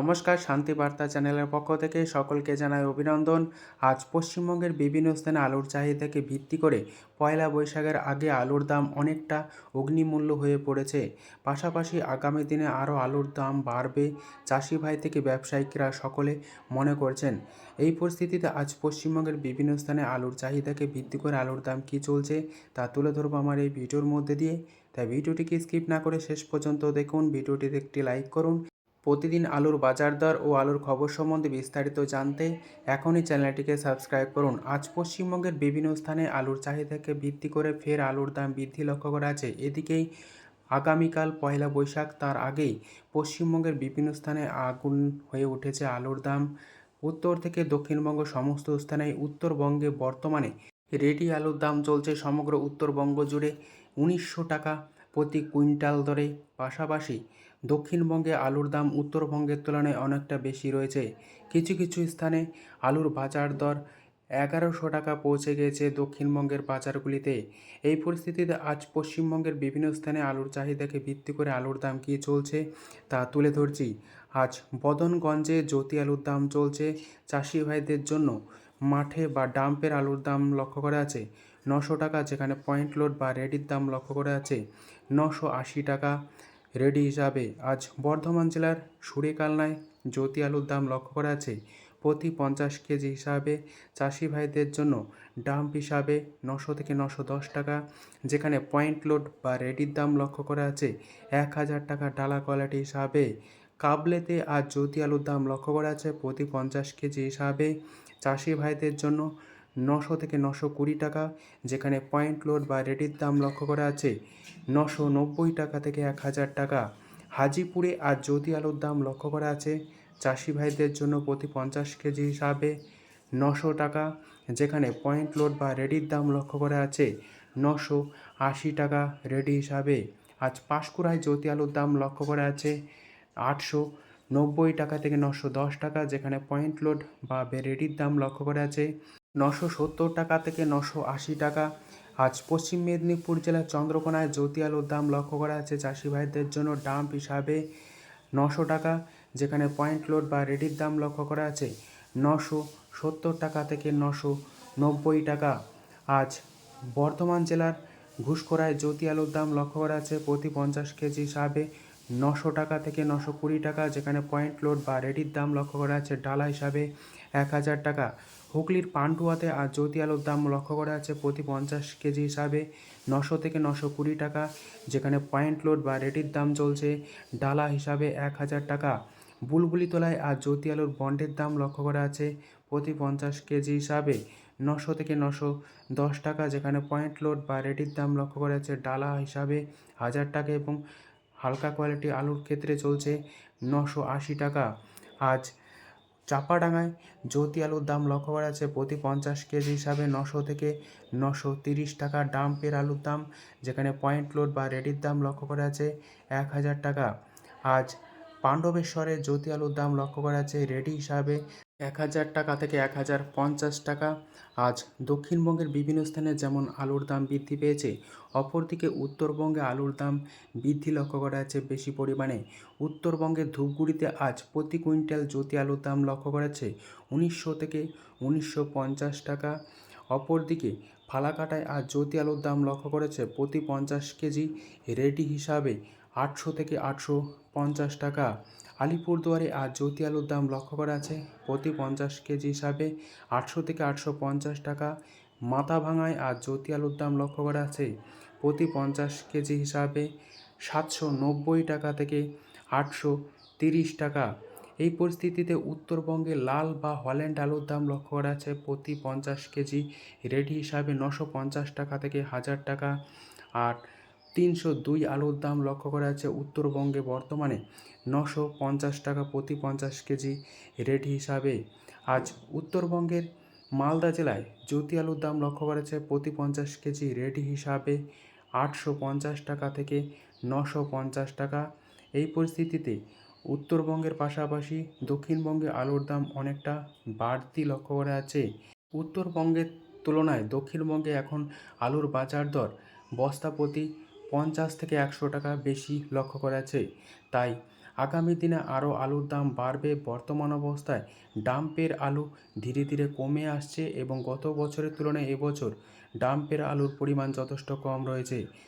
নমস্কার, শান্তি বার্তা চ্যানেলের পক্ষ থেকে সকলকে জানাই অভিনন্দন। আজ পশ্চিমবঙ্গের বিভিন্ন স্থানে আলুর চাহিদাকে ভিত্তি করে পয়লা বৈশাখের আগে আলুর দাম অনেকটা অগ্নিমূল্য হয়ে পড়েছে। পাশাপাশি আগামী দিনে আরও আলুর দাম বাড়বে চাষি ভাই থেকে ব্যবসায়িকরা সকলে মনে করছেন। এই পরিস্থিতিতে আজ পশ্চিমবঙ্গের বিভিন্ন স্থানে আলুর চাহিদাকে ভিত্তি করে আলুর দাম কী চলছে তা তুলে ধরবো আমার এই ভিডিওর মধ্যে দিয়ে। তাই ভিডিওটিকে স্কিপ না করে শেষ পর্যন্ত দেখুন, ভিডিওটিতে একটি লাইক করুন প্রতিদিন আলুর বাজার দর ও আলুর খবর সম্বন্ধে বিস্তারিত জানতে এখনই চ্যানেলটিকে সাবস্ক্রাইব করুন। আজ পশ্চিমবঙ্গের বিভিন্ন স্থানে আলুর চাহিদাকে ভিত্তি করে ফের আলুর দাম বৃদ্ধি লক্ষ্য করা আছে। এদিকেই আগামীকাল পয়লা বৈশাখ তার আগেই পশ্চিমবঙ্গের বিভিন্ন স্থানে আগুন হয়ে উঠেছে আলুর দাম। উত্তর থেকে দক্ষিণবঙ্গ সমস্ত স্থানে, উত্তরবঙ্গে বর্তমানে রেডি আলুর দাম চলছে সমগ্র উত্তরবঙ্গ জুড়ে উনিশশো টাকা প্রতি কুইন্টাল দরে। পাশাপাশি দক্ষিণবঙ্গে আলুর দাম উত্তরবঙ্গের তুলনায় অনেকটা বেশি রয়েছে। কিছু কিছু স্থানে আলুর বাজার দর এগারোশো টাকা পৌঁছে গিয়েছে দক্ষিণবঙ্গের বাজারগুলিতে। এই পরিস্থিতিতে আজ পশ্চিমবঙ্গের বিভিন্ন স্থানে আলুর চাহিদাকে ভিত্তি করে আলুর দাম কী চলছে তা তুলে ধরছি। আজ বদনগঞ্জে জ্যোতি আলুর দাম চলছে চাষি ভাইদের জন্য। মাঠে বা ডাম্পের আলুর দাম লক্ষ্য করা আছে। নশো টাকা যেখানে পয়েন্ট লোড বা রেডির দাম লক্ষ্য করা আছে। নশো আশি টাকা। রেডি হিসাবে আজ বর্ধমান জেলার সুরেকালনায় জ্যোতি আলুর দাম লক্ষ্য করা আছে। প্রতি পঞ্চাশ কেজি হিসাবে চাষি ভাইদের জন্য ডাম্প হিসাবে নশো থেকে নশো দশ টাকা, যেখানে পয়েন্ট লোড বা রেডির দাম লক্ষ্য করা আছে এক হাজার টাকা ডালা কোয়ালিটি হিসাবে। কাবলেতে আজ জ্যোতি আলুর দাম লক্ষ্য করা আছে। প্রতি পঞ্চাশ কেজি হিসাবে চাষি ভাইদের জন্য নশো থেকে নশো কুড়ি টাকা, যেখানে পয়েন্ট লোড বা রেডির দাম লক্ষ্য করা আছে, নশো নব্বই টাকা থেকে এক হাজার টাকা। হাজিপুরে আজ জ্যোতি আলুর দাম লক্ষ্য করা আছে, চাষি ভাইদের জন্য প্রতি পঞ্চাশ কেজি হিসাবে নশো টাকা, যেখানে পয়েন্ট লোড বা রেডির দাম লক্ষ্য করা আছে, নশো আশি টাকা রেডি হিসাবে। আজ পাঁশকুড়ায় জ্যোতি আলুর দাম লক্ষ্য করা আছে, আটশো নব্বই টাকা থেকে নশো দশ টাকা, যেখানে পয়েন্ট লোড বা রেডির দাম লক্ষ্য করা আছে। নশো সত্তর টাকা থেকে নশো আশি টাকা। আজ পশ্চিম মেদিনীপুর জেলার চন্দ্রকোনায় জ্যোতি আলুর দাম লক্ষ্য করা আছে চাষি ভাইদের জন্য ডাম্প হিসাবে নশো টাকা, যেখানে পয়েন্ট লোড বা রেডির দাম লক্ষ্য করা আছে নশো সত্তর টাকা থেকে নশো নব্বই টাকা। আজ বর্ধমান জেলার ঘুষখোরায় জ্যোতি আলুর দাম লক্ষ্য করা আছে প্রতি পঞ্চাশ কেজি হিসাবে নশো টাকা থেকে নশো কুড়ি টাকা, যেখানে পয়েন্ট লোড বা রেডির দাম লক্ষ্য করা আছে ডালা হিসাবে এক হাজার টাকা। হুগলির পান্টুয়াতে আর জ্যোতি আলুর দাম লক্ষ্য করা আছে প্রতি পঞ্চাশ কেজি হিসাবে নশো থেকে নশো কুড়ি টাকা, যেখানে পয়েন্ট লোড বা রেডির দাম চলছে ডালা হিসাবে এক হাজার টাকা। বুলবুলি তোলায় আর জ্যোতি আলুর বন্ডের দাম লক্ষ্য করা আছে প্রতি পঞ্চাশ কেজি হিসাবে নশো থেকে নশো দশ টাকা, যেখানে পয়েন্ট লোড বা রেডির দাম লক্ষ্য করা আছে ডালা হিসাবে হাজার টাকা এবং হালকা কোয়ালিটি আলুর ক্ষেত্রে চলছে নশো আশি টাকা। আজ চাপাডাঙ্গায় জ্যোতি আলুর দাম লক্ষ্য করা আছে প্রতি পঞ্চাশ কেজি হিসাবে নশো থেকে নশো তিরিশ টাকা ডাম্পের আলুর দাম, যেখানে পয়েন্ট লোড বা রেডির দাম লক্ষ্য করা আছে এক হাজার টাকা। আজ পাণ্ডবেশ্বরে জ্যোতি আলুর দাম লক্ষ্য করা আছে রেডি হিসাবে এক হাজার টাকা থেকে এক হাজার পঞ্চাশ টাকা। আজ দক্ষিণবঙ্গের বিভিন্ন স্থানে যেমন আলুর দাম বৃদ্ধি পেয়েছে, অপরদিকে উত্তরবঙ্গে আলুর দাম বৃদ্ধি লক্ষ্য করা যাচ্ছে বেশি পরিমাণে। উত্তরবঙ্গের ধূপগুড়িতে আজ প্রতি কুইন্টাল জ্যোতি আলুর দাম লক্ষ্য করা যাচ্ছে উনিশশো থেকে উনিশশো পঞ্চাশ টাকা। অপরদিকে ফালাকাটায় আজ জ্যোতি আলুর দাম লক্ষ্য করেছে প্রতি পঞ্চাশ কেজি রেডি হিসাবে আটশো থেকে আটশো পঞ্চাশ টাকা। আলিপুরদুয়ারে আজ জ্যোতি আলুর দাম লক্ষ্য করা আছে। প্রতি পঞ্চাশ কেজি হিসাবে আটশো থেকে আটশো পঞ্চাশ টাকা। মাথাভাঙায় আজ জ্যোতি আলুর দাম লক্ষ্য করা আছে। প্রতি পঞ্চাশ কেজি হিসাবে সাতশো নব্বই টাকা থেকে আটশো তিরিশ টাকা। এই পরিস্থিতিতে উত্তরবঙ্গে লাল বা হল্যান্ড আলুর দাম লক্ষ্য করা আছে। প্রতি পঞ্চাশ কেজি রেডি হিসাবে নশো পঞ্চাশ টাকা থেকে হাজার টাকা। আর তিনশো দুই আলুর দাম লক্ষ্য করা আছে উত্তরবঙ্গে বর্তমানে। নশো পঞ্চাশ টাকা প্রতি পঞ্চাশ কেজি রেট হিসাবে। আজ উত্তরবঙ্গের মালদা জেলায় জ্যোতি আলুর দাম লক্ষ্য করেছে প্রতি পঞ্চাশ কেজি রেট হিসাবে আটশো পঞ্চাশ টাকা থেকে নশো পঞ্চাশ টাকা। এই পরিস্থিতিতে উত্তরবঙ্গের পাশাপাশি দক্ষিণবঙ্গে আলুর দাম অনেকটা বাড়তি লক্ষ্য করা আছে উত্তরবঙ্গের তুলনায় দক্ষিণবঙ্গে এখন আলুর বাজার দর বস্তা প্রতি পঞ্চাশ থেকে একশো টাকা বেশি লক্ষ্য করা যাচ্ছে। তাই আগামী দিনে আরও আলুর দাম বাড়বে বর্তমান অবস্থায়। ডাম্পের আলু ধীরে ধীরে কমে আসছে এবং গত বছরের তুলনায় এবছর ডাম্পের আলুর পরিমাণ যথেষ্ট কম রয়েছে।